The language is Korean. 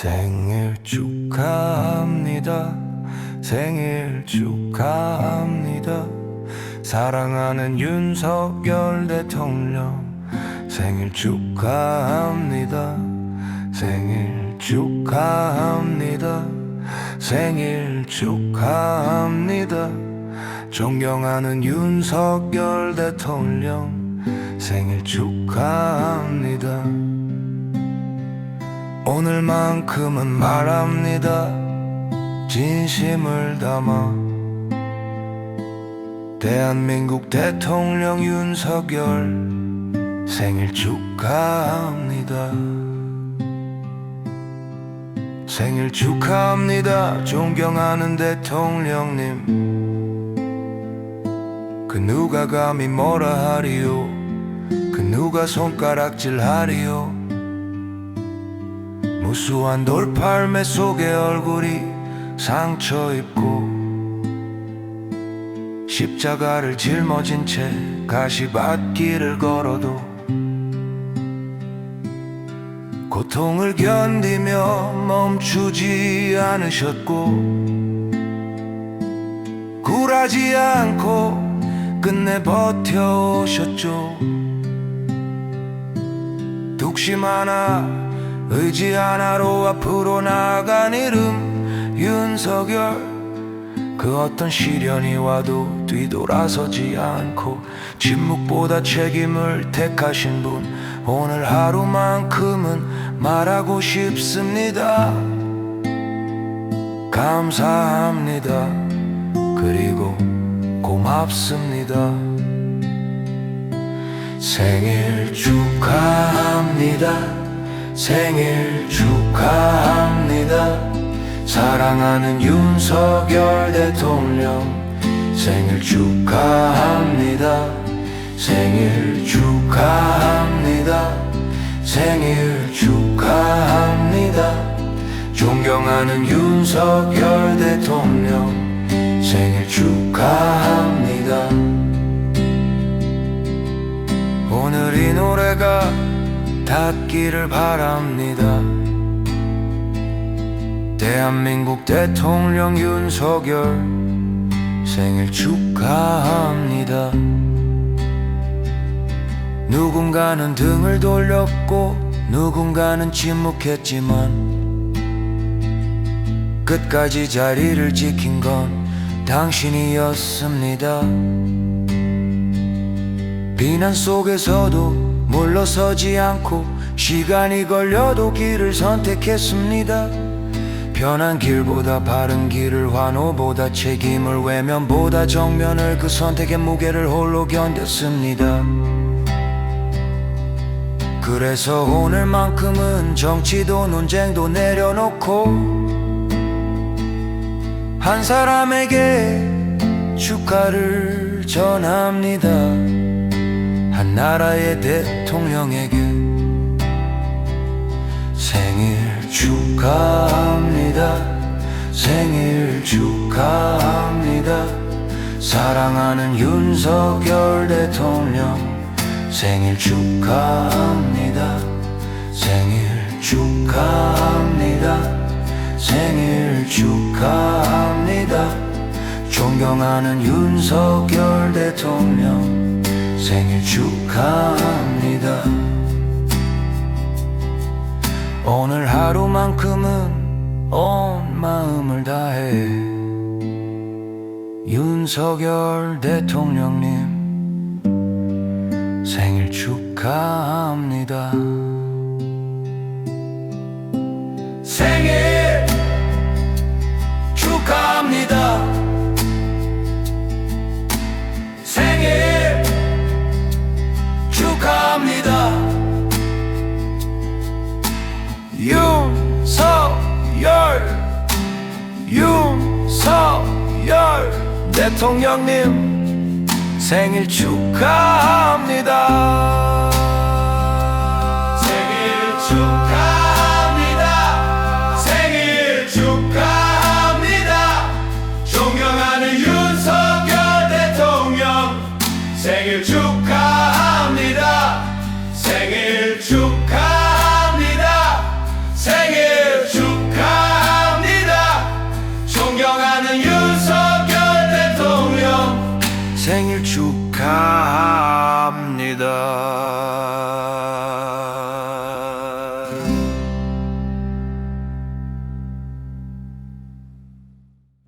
생일 축하합니다. 생일 축하합니다. 사랑하는 윤석열 대통령 생일 축하합니다. 생일 축하합니다. 생일 축하합니다. 존경하는 윤석열 대통령 생일 축하합니다. 오늘만큼은 말합니다. 진심을 담아 대한민국 대통령 윤석열 생일 축하합니다. 생일 축하합니다. 존경하는 대통령님. 그 누가 감히 뭐라 하리요. 그 누가 손가락질 하리요. 무수한 돌팔매 속에 얼굴이 상처 입고 십자가를 짊어진 채 가시밭길을 걸어도 고통을 견디며 멈추지 않으셨고 굴하지 않고 끝내 버텨오셨죠. 독심 하나 의지 하나로 앞으로 나아간 이름 윤석열. 그 어떤 시련이 와도 뒤돌아서지 않고 침묵보다 책임을 택하신 분 오늘 하루만큼은 말하고 싶습니다. 감사합니다. 그리고 고맙습니다. 생일 축하합니다 생일 축하합니다. 사랑하는 윤석열 대통령 생일 축하합니다. 생일 축하합니다. 생일 축하합니다. 존경하는 윤석열 대통령 생일 축하 닿기를 바랍니다. 대한민국 대통령 윤석열 생일 축하합니다. 누군가는 등을 돌렸고 누군가는 침묵했지만 끝까지 자리를 지킨 건 당신이었습니다. 비난 속에서도 물러서지 않고 시간이 걸려도 길을 선택했습니다. 편한 길보다 바른 길을 환호보다 책임을 외면보다 정면을 그 선택의 무게를 홀로 견뎠습니다. 그래서 오늘만큼은 정치도 논쟁도 내려놓고 한 사람에게 축하를 전합니다. 한 나라의 대 통령에게 생일 축하합니다. 생일 축하합니다. 사랑하는 윤석열 대통령 생일 축하합니다. 생일 축하합니다. 생일 축하합니다. 존경하는 윤석열 대통령 생일 축하합니다. 오늘 하루만큼은 온 마음을 다해. 윤석열 대통령님 생일 축하합니다 윤석열. 윤석열. 대통령님 생일 축하합니다 생일.